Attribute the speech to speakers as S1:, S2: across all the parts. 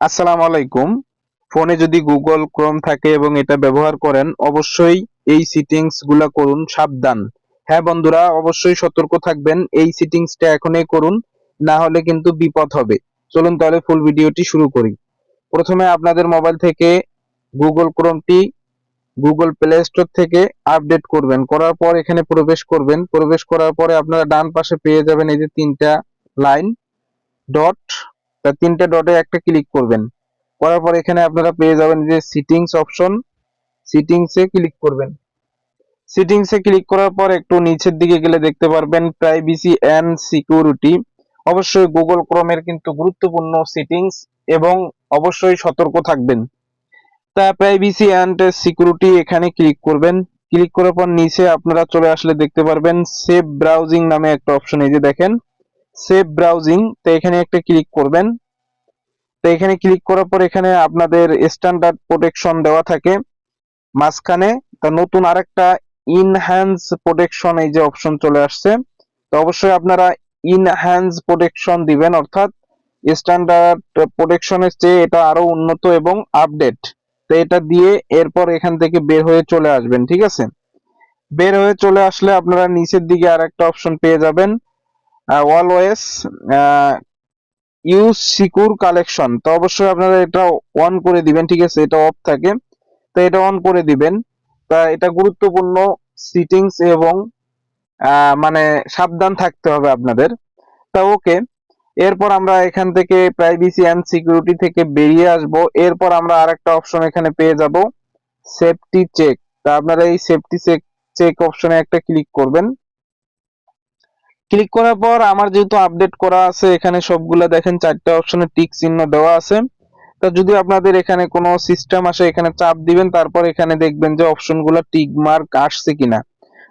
S1: আসসালামু আলাইকুম। ফোনে যদি গুগল, ক্রোম থাকে এবং এটা ব্যবহার করেন, অবশ্যই এই সিটিংসগুলা করুন, সাবধান। হ্যাঁ বন্ধুরা, অবশ্যই সতর্ক থাকবেন, এই সিটিংসটা এখনই করুন, না হলে কিন্তু বিপদ হবে। চলুন তাহলে ফুল ভিডিওটি শুরু করি। প্রথমে আপনাদের মোবাইল থেকে গুগল, ক্রোমটি গুগল প্লে স্টোর থেকে আপডেট করবেন। করার পর এখানে প্রবেশ করবেন। প্রবেশ করার পরে আপনারা ডান পাশে পেয়ে যাবেন এই যে তিনটা লাইন ডট তা তিনটে ডটে একটা ক্লিক করবেন। করার পর এখানে আপনারা পেয়ে যাবেন যে সিটিংস অপশন সিটিংসে ক্লিক করবেন। সিটিংসে ক্লিক করার পর একটু নিচের দিকে গেলে দেখতে পারবেন প্রাইভেসি এন্ড সিকিউরিটি অবশ্যই গুগল ক্রোমের কিন্তু গুরুত্বপূর্ণ সেটিংস এবং অবশ্যই সতর্ক থাকবেন। তা প্রাইভেসি এন্ড সিকিউরিটি এখানে ক্লিক করবেন। ক্লিক করার পর নিচে আপনারা চলে আসলে দেখতে পারবেন সেভ ব্রাউজিং নামে একটা অপশন এই যে দেখেন। সেভ ব্রাউজিং, তো এখানে একটা ক্লিক করবেন। তো এখানে ক্লিক করার পর এখানে আপনাদের স্ট্যান্ডার্ড প্রোটেকশন দেওয়া থাকে। মাঝখানে তা নতুন আরেকটা ইনহ্যান্স প্রোটেকশন এই যে অপশন চলে আসছে। তো অবশ্যই আপনারা ইনহ্যান্স প্রোটেকশন দিবেন, অর্থাৎ স্ট্যান্ডার্ড প্রোটেকশনের চেয়ে এটা আরও উন্নত এবং আপডেট তো এটা দিয়ে এরপর এখান থেকে বের হয়ে চলে আসবেন, ঠিক আছে? বের হয়ে চলে আসলে আপনারা নিচের দিকে আর একটা অপশন পেয়ে যাবেন। অলওয়েজ ইউজ সিকিউর কালেকশন তো অবশ্যই আপনারা এটা অন করে দিবেন, ঠিক আছে? এটা অফ থাকে। তো এটা অন করে দিবেন। তা এটা গুরুত্বপূর্ণ সিটিংস এবং মানে সাবধান থাকতে হবে আপনাদের। তা ওকে এরপর আমরা এখান থেকে প্রাইভেসি এন্ড সিকিউরিটি থেকে বেরিয়ে আসব। এরপর আমরা আরেকটা অপশন এখানে পেয়ে যাব সেফটি চেক তা আপনারা এই সেফটি চেক চেক অপশনে একটা ক্লিক করবেন। ক্লিক করার পর আমার যেহেতু আপডেট করা আছে, এখানে সবগুলা দেখেন চারটা অপশনে টিক চিহ্ন দেওয়া আছে। তা যদি আপনাদের এখানে কোনো সিস্টেম আসে, এখানে চাপ দিবেন, তারপর এখানে দেখবেন যে অপশনগুলো টিক মার্ক আসছে কিনা।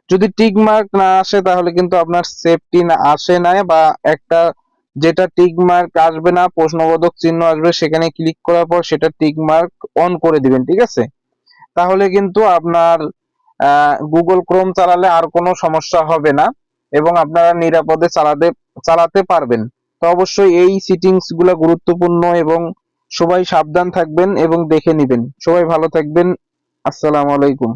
S1: যদি টিক মার্ক না আসে, তাহলে কিন্তু আপনার সেফটি না, আসে না বা একটা যেটা টিক মার্ক আসবে না, প্রশ্নবোধক চিহ্ন আসবে, সেখানে ক্লিক করার পর সেটা টিক মার্ক অন করে দিবেন, ঠিক আছে? তাহলে কিন্তু আপনার গুগল ক্রোম চালালে আর কোনো সমস্যা হবে না। এবং আপনারা নিরাপদে চালাতে চালাতে পারবেন। তো অবশ্যই এই সিটিংসগুলা গুরুত্বপূর্ণ এবং সবাই সাবধান থাকবেন এবং দেখে নেবেন। সবাই ভালো থাকবেন। আসসালামু আলাইকুম।